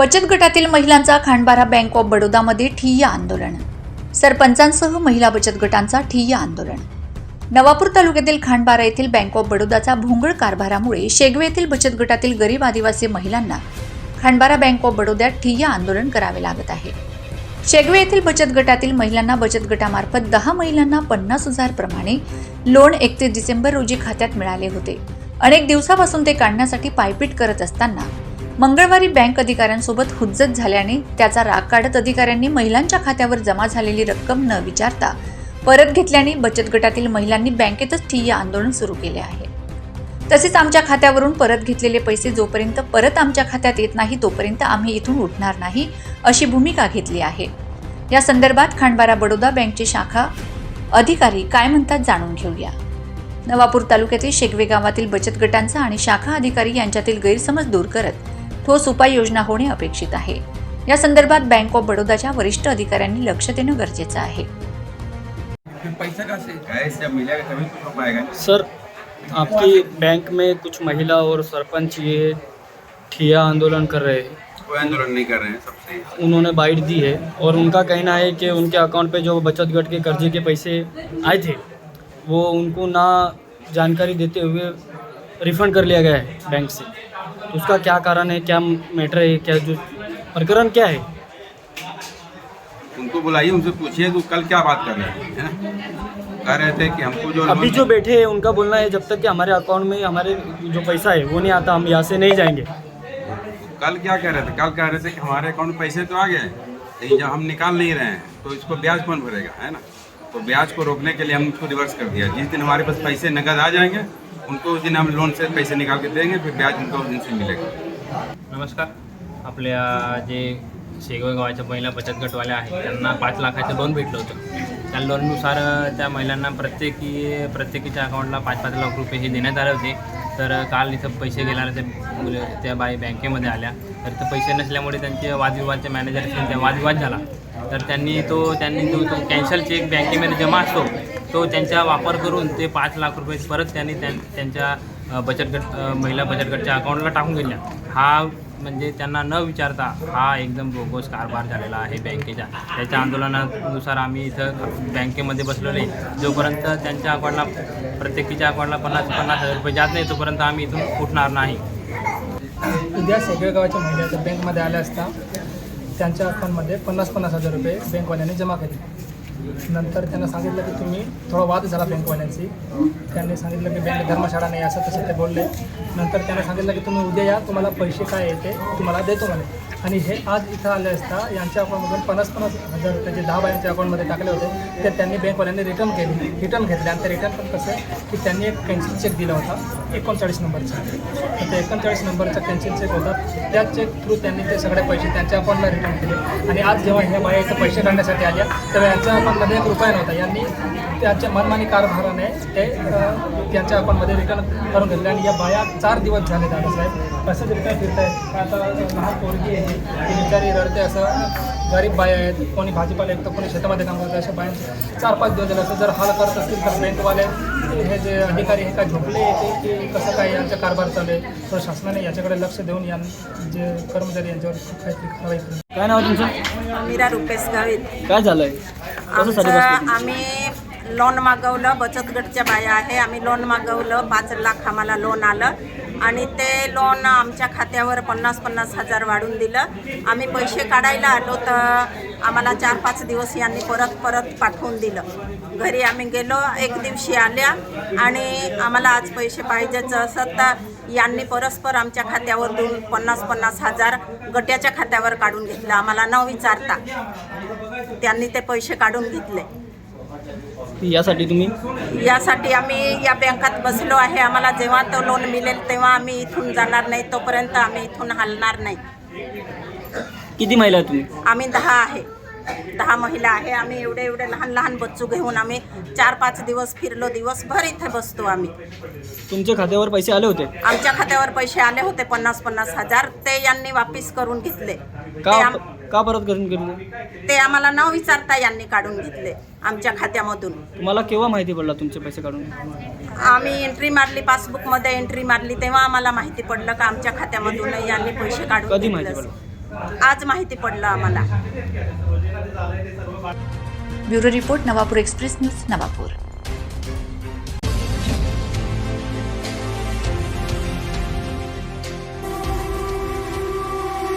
बचत गटातील महिलांचा खांडबारा बँक ऑफ बडोदामध्ये ठिय्या आंदोलन. सरपंचांसह महिला बचत गटांचा ठिय्या आंदोलन. नवापूर तालुक्यातील खांडबारा येथील बँक ऑफ बडोदाचा भोंगळ कारभारामुळे शेगवे येथील बचत गटातील गरीब आदिवासी महिलांना खांडबारा बँक ऑफ बडोद्यात ठिय्या आंदोलन करावे लागत आहे. शेगवे येथील बचत गटातील महिलांना बचत गटामार्फत दहा महिलांना पन्नास हजार प्रमाणे लोन एकतीस डिसेंबर रोजी खात्यात मिळाले होते. अनेक दिवसापासून ते काढण्यासाठी पायपीट करत असताना मंगळवारी बँक अधिकाऱ्यांसोबत हुज्जत झाल्याने त्याचा राग काढत अधिकाऱ्यांनी महिलांच्या खात्यावर जमा झालेली रक्कम न विचारता परत घेतल्याने बचत गटातील महिलांनी बँकेतच ठिय्या आंदोलन सुरू केले आहे. तसेच आमच्या खात्यावरून परत घेतलेले पैसे जोपर्यंत परत आमच्या खात्यात येत नाही तोपर्यंत आम्ही इथून उठणार नाही अशी भूमिका घेतली आहे. या संदर्भात खांडबारा बडोदा बँकचे शाखा अधिकारी काय म्हणतात जाणून घेऊया. नवापूर तालुक्यातील शेगवे गावातील बचत गटांचा आणि शाखा अधिकारी यांच्यातील गैरसमज दूर करत ठोस उपाययोजना होणे अपेक्षित आहे. या संदर्भात बँक ऑफ बडोदाच्या वरिष्ठ अधिकाऱ्यांनी लक्ष देणं गरजेचं आहे. फिर पैसा कहाँ से कैसे मिलेगा तभी तो हो पाएगा सर आपकी बैंक में कुछ महिला और सरपंच ये ठिया आंदोलन कर रहे हैं। कोई आंदोलन नहीं कर रहे हैं सब सही है। उन्होंने बाइट दी है और उनका कहना है कि उनके अकाउंट पे जो बचत गट के कर्जे के पैसे आए थे वो उनको ना जानकारी देते हुए रिफंड कर लिया गया है बैंक से। तो उसका क्या कारण है क्या मैटर है क्या जो प्रकरण क्या है? उनको बुलाइए उनसे पूछिए कि कल क्या बात कर रहे है कह रहे थे कि हमको जो अभी जो बैठे हैं उनका बोलना है जब तक कि हमारे अकाउंट में हमारे जो पैसा है वो नहीं आता हम यहाँ से नहीं जाएँगे। कल क्या कह रहे थे? कल कह रहे थे कि हमारे अकाउंट में पैसे तो आ गए लेकिन जब हम निकाल नहीं रहे हैं तो इसको ब्याज कौन भरेगा है ना? तो ब्याज को रोकने के लिए हम उसको रिवर्स कर दिया। जिस दिन हमारे पास पैसे नकद आ जाएंगे उनको उस दिन हम लोन से पैसे निकाल के देंगे फिर ब्याज उनको उस दिन से मिलेगा। नमस्कार। आपल्या जे शेगाव गावाच्या महिला बचत गटवाल्या आहेत त्यांना पाच लाखाचं लोन भेटलं होतं. त्या लोननुसार त्या महिलांना प्रत्येकी प्रत्येकीच्या अकाउंटला पाच पाच लाख रुपये हे देण्यात आले होते. तर काल इथं पैसे गेल्यावर ते मुलं त्या बाई बँकेमध्ये आल्या. तर ते पैसे नसल्यामुळे त्यांचे वादविवादचे मॅनेजर त्या वादविवाद झाला. तर त्यांनी तो त्यांनी जो तो कॅन्सल चेक बँकेमध्ये जमा असतो. तो त्यांचा वापर करून ते पाच लाख रुपये परत त्यांनी त्यां त्यांच्या बचत गट महिला बचत गटच्या अकाउंटला टाकून दिल्या. हा म्हणजे त्यांना न विचारता हा एकदम बोगोस कारभार झालेला आहे बँकेच्या त्याच्या आंदोलनानुसार आम्ही इथं बँकेमध्ये बसलेले जोपर्यंत त्यांच्या अकाउंटला प्रत्येकीच्या अकाउंटला पन्नास पन्नास हजार रुपये जात नाही तोपर्यंत आम्ही इथून उठणार नाही. उद्या सगळ्या गावाच्या महिला बँकमध्ये आल्या असता त्यांच्या अकाउंटमध्ये पन्नास पन्नास हजार रुपये बँकवाल्यांनी जमा केले. नंतर त्यांना सांगितलं की तुम्ही थोडा वाद झाला बँकवाल्यांशी. त्यांनी सांगितलं की बँक धर्मशाळा नाही असं तसं ते बोलले. नंतर त्यांना सांगितलं की तुम्ही उद्या या तुम्हाला पैसे काय येते तुम्हाला देतो म्हणे. आणि हे आज इथं आले असता यांच्या अकाउंटमधून पन्नास पन्नास हजार रुपये दहा बायांच्या अकाउंटमध्ये टाकले होते ते त्यांनी बँकवाल्यांनी रिटर्न केले. रिटर्न घेतले आणि ते रिटर्न पण कसं की त्यांनी एक कॅन्सल चेक दिला होता एकोणचाळीस नंबरचा. तर ते एकोणचाळीस नंबरचा कॅन्सल चेक होता. त्या चेक थ्रू त्यांनी ते सगळे पैसे त्यांच्या अकाउंटला रिटर्न केले. आणि आज जेव्हा ह्या बाया इथं पैसे काढण्यासाठी आल्या तेव्हा यांच्या अकाउंटमध्ये एक रुपया नव्हता. यांनी त्याच्या मनमानी कारभाराने ते त्यांच्या अकाउंटमध्ये रिटर्न करून घेतले. आणि या बाया चार दिवस झाले दादासाहेब. कसं रिटर्न फिरत आहेत आता लहान पोरगी आहे ती बिचारी रडते असं. गरीब बाया आहेत कोणी भाजीपाला एक तर कोणी शेतामध्ये काम करतात अशा बायांचे चार पाच दिवस झाले असं जर हाल करत असतील तर बँकवाले हे जे अधिकारी हे काय झोपले येते की कसं काय यांचा कारभार चालू आहे? तर शासनाने याच्याकडे लक्ष देऊन यां जे कर्मचारी यांच्यावर काहीतरी कारवाई काय नाव तुमचं? मीरा रुपेश गावित. काय झालं आहे आमचं बसले? आम्ही लोन मागवलं बचत गटच्या बाया आहे आम्ही लोन मागवलं पाच लाख आम्हाला लोन आलं. आणि ते लोन आमच्या खात्यावर पन्नास पन्नास हजार वाढून दिलं. आम्ही पैसे काढायला आलो तर आम्हाला चार पाच दिवस यांनी परत परत पाठवून दिलं. घरी आम्ही गेलो एक दिवशी आल्या आणि आम्हाला आज पैसे पाहिजेच. असत तर यांनी परस्पर आमच्या खात्यावर दोन पन्नास पन्नास हजार गट्याच्या खात्यावर काढून घेतलं. आम्हाला न विचारता त्यांनी ते पैसे काढून घेतले. यासाठी तुम्ही? यासाठी आम्ही या बँकात बसलो आहे. आम्हाला जेव्हा तो लोन मिळेल तेव्हा आम्ही इथून जाणार नाही. तोपर्यंत आम्ही इथून हलणार नाही. किती महिला आहे तुम्ही? आम्ही दहा आहे. दहा महिला आहे. आम्ही एवढे एवढे लहान लहान बच्चू घेऊन आम्ही चार पाच दिवस फिरलो. दिवसभर इथे बसतो आम्ही. तुमच्या खात्यावर पैसे आले होते? आमच्या खात्यावर पैसे आले होते. पन्नास पन्नास हजार. ते यांनी वापिस करून घेतले. ते का आम- का परत करून गेले ते आम्हाला न विचारता यांनी काढून घेतले आमच्या खात्यामधून. तुम्हाला केव्हा माहिती पडला तुमचे पैसे काढून? आम्ही एंट्री मारली पासबुकमध्ये एंट्री मारली तेव्हा आम्हाला माहिती पडलं का आमच्या खात्यामधून यांनी पैसे काढून कधी माहिती घेतले. आज माहिती पडलं आम्हाला. Bureau report Navapur express news Navapur.